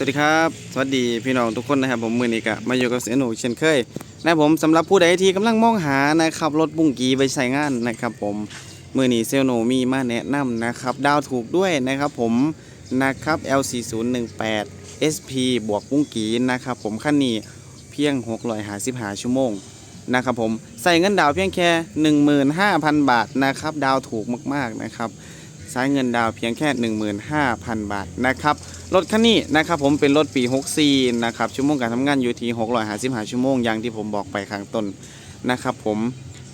สวัสดีครับ สวัสดีพี่น้องทุกคนนะครับผมมือนี้ก็มาอยู่กับเสียหนูเช่นเคยนะครับผมสำหรับผู้ใดที่กำลังมองหานะครับรถบุ้งกีไปใช้งานนะครับผมมือนี้เซลโนมีมาแนะนำนะครับดาวถูกด้วยนะครับผมนะครับ L4018 SP บวกบุ้งกีนะครับผมคันนี้เพียง655ชั่วโมงนะครับผมใส่เงินดาวเพียงแค่ 15,000 บาทนะครับดาวถูกมากๆนะครับ ใช้เงินดาวเพียงแค่ 15,000 บาทนะครับ รถคันนี้นะครับผมเป็นรถปี 64 นะครับ ชั่วโมงการทำงานอยู่ที่655ชั่วโมงอย่างที่ผมบอกไปข้างต้นนะครับผม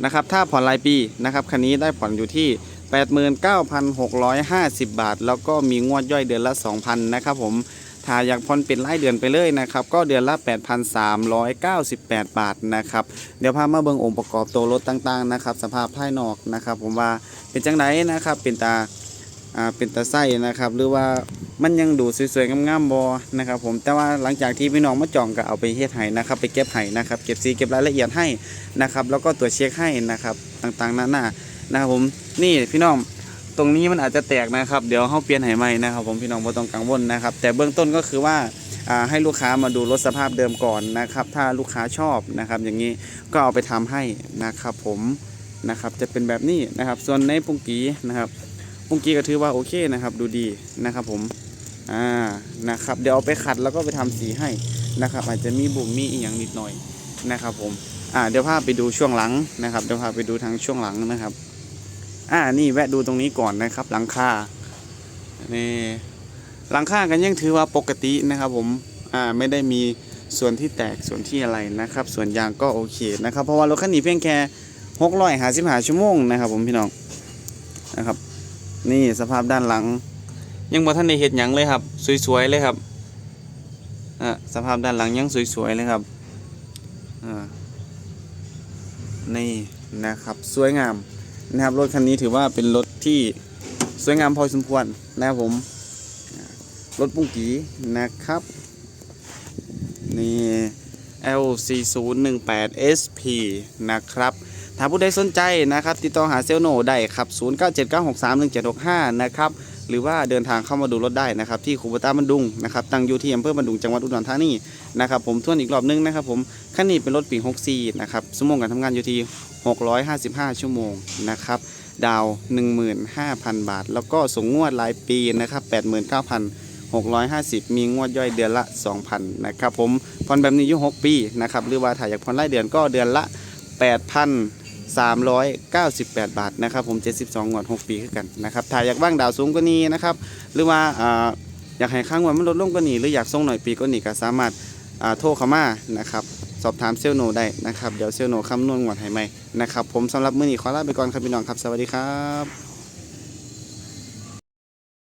นะครับถ้าผ่อนรายปีนะครับคันนี้ได้ผ่อนอยู่ที่ 89,650 บาท แล้วก็มีงวดย่อยเดือนละ 2,000 นะครับผมถ้าอยากผ่อนเป็นรายเดือนไปเลยนะครับ ก็เดือนละ 8,398 บาทนะครับ เดี๋ยวพามาเบิ่งองค์ประกอบตัวรถต่างๆนะครับ สภาพภายนอกนะครับ ผมว่าเป็นจังไดนะครับเป็นตา อ่าเป็นตาไส้นะครับ หรือว่ามันยังดูสวยๆงามๆบอนะครับ ผมแต่ว่าหลังจากที่พี่น้องมาจองก็เอาไปเฮ็ดให้นะครับ ไปเก็บให้นะครับ เก็บสีเก็บรายละเอียดให้นะครับ แล้วก็ตรวจเช็คให้นะครับต่างๆนานานะครับผมนี่พี่น้องตรงนี้มันอาจจะแตกนะครับ เดี๋ยวเขาเปลี่ยนให้ใหม่นะครับ ผมพี่น้องไม่ต้องกังวลนะครับ แต่เบื้องต้นก็คือว่าอ่าให้ลูกค้ามาดูรถสภาพเดิมก่อนนะครับ ถ้าลูกค้าชอบนะครับ อย่างนี้ก็เอาไปทำให้นะครับ ผมนะครับ จะเป็นแบบนี้นะครับ ส่วนในปุงกีนะครับ ปุ้งกี้ก็ถือว่าโอเคนะครับ ดูดีนะครับผมอ่านะครับเดี๋ยวเอาไปขัดแล้วก็ไปทำสีให้นะครับ อาจจะมีบุ๋มมีอีกอย่างนิดหน่อยนะครับผมอ่าเดี๋ยวพาไปดูช่วงหลังนะครับเดี๋ยวพาไปดูทางช่วงหลังนะครับอ่านี่แวะดูตรงนี้ก่อนนะครับ หลังคานี่หลังคากันยังถือว่าปกตินะครับ ผมอ่าไม่ได้มีส่วนที่แตกส่วนที่อะไรนะครับ ส่วนยางก็โอเคนะครับ เพราะว่ารถคันนี้เพียงแค่หกร้อยหาสิบหาชั่วโมงนะครับ ผมพี่น้องนะครับ นี่สภาพด้านหลัง ยังบ่ทันได้เห็ดหยังเลยครับ สวยๆเลยครับอะสภาพด้านหลังยังสวยๆเลยครับอ่านี่นะครับสวยงามนะครับรถคันนี้ถือว่าเป็นรถที่สวยงามพอสมควรนะครับผมรถปุ้งกีนะครับนี่ L4018 SP นะครับ ถ้าผู้ใดสนใจนะครับติดต่อหาเซลโนได้ครับ 0979631765 นะครับ หรือว่าเดินทางเข้ามาดูรถได้นะครับ ที่คูบต้าบันดุงนะครับตั้งอยู่ที่อำเภอบันดุงจังหวัดอุดรธานีนะครับผมทวนอีกรอบนึงนะครับผมคันนี้เป็นรถปี64นะครับสมงการทำงานอยู่ที่ 655 ชั่วโมงนะครับดาว 15,000 บาท แล้วก็ส่งงวดรายปีนะครับ89,650 มีงวดย่อยเดือนละ 2,000 นะครับผมผ่อนแบบนี้อยู่ 6 ปีนะครับหรือว่าถ้าอยากผ่อนรายเดือนก็เดือนละ 398 บาทนะครับผม 72งวด 6 ปีคือกันนะครับถ้าอยากบ้างดาวสูงกว่านี้นะครับหรือว่าออยากให้ค่างวดมันลดลงกว่านี้หรืออยากส่งหน่อยปีกว่านี้ก็สามารถโทรเข้ามานะครับสอบถามเซลโนได้นะครับเดี๋ยวเซลโนคำนวณงวดให้ใหม่นะครับผมสำหรับมื้อนี้ขอลาไปก่อนครับพี่น้องครับสวัสดีครับ